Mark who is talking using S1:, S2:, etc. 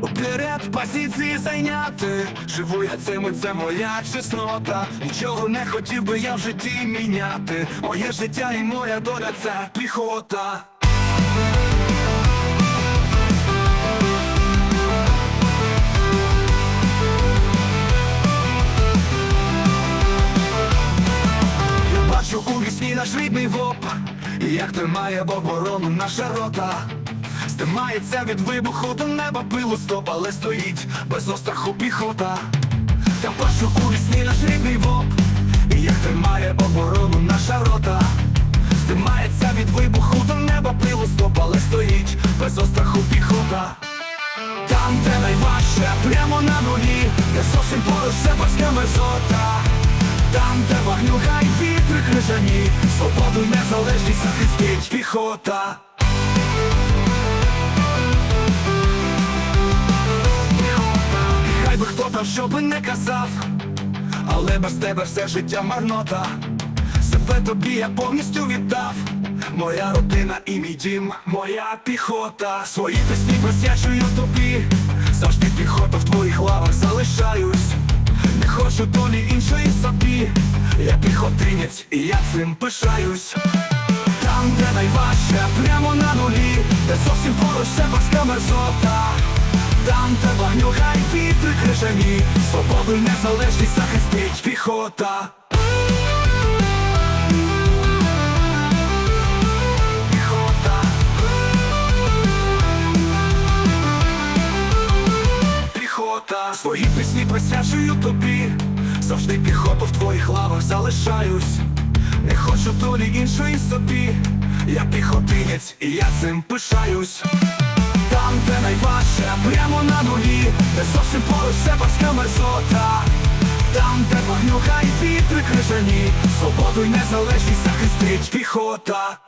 S1: Уперед позиції зайняти. Живу я цим і це моя чеснота. Нічого не хотів би я в житті міняти. Моє життя і моя доля це піхота. Я бачу у вісні наш рідний воп. І як тримає оборону наша рота Стимається від вибуху до неба пилу стоп, але стоїть без остраху піхота. Я бачу у наш рідний воп. І як тримає оборону наша рота. Стимається від вибуху до неба пилу стоп, але стоїть без остраху піхота. Там, де найважче, прямо на нулі, де зовсім поруч сепарська мерзота Там, де вогнюга і вітри крижані, свободу й незалежність захистить піхота Хто що би не казав, але без тебе все життя марнота. Себе тобі я повністю віддав. Моя родина і мій дім, моя піхота. Свої пісні присвячую тобі. Завжди піхота в твоїх лавах залишаюсь. Не хочу долі іншої собі. Я піхотинець і я цим пишаюсь. Там, де найважче, прямо на нулі. Де зовсім поруч сепарська мерзота Там, де вогнюга і вітри крижані Свободу незалежність захистить піхота. Піхота. Піхота. Свої пісні присвячую тобі. Завжди піхоту в твоїх лавах залишаюсь. Не хочу долі іншої собі. Я піхотинець і я цим пишаюсь Там, де найважче, прямо на нулі Де зовсім поруч себаська мерзота Там, де вогнюха і вітри крижані. Свободу й незалежність захистить піхота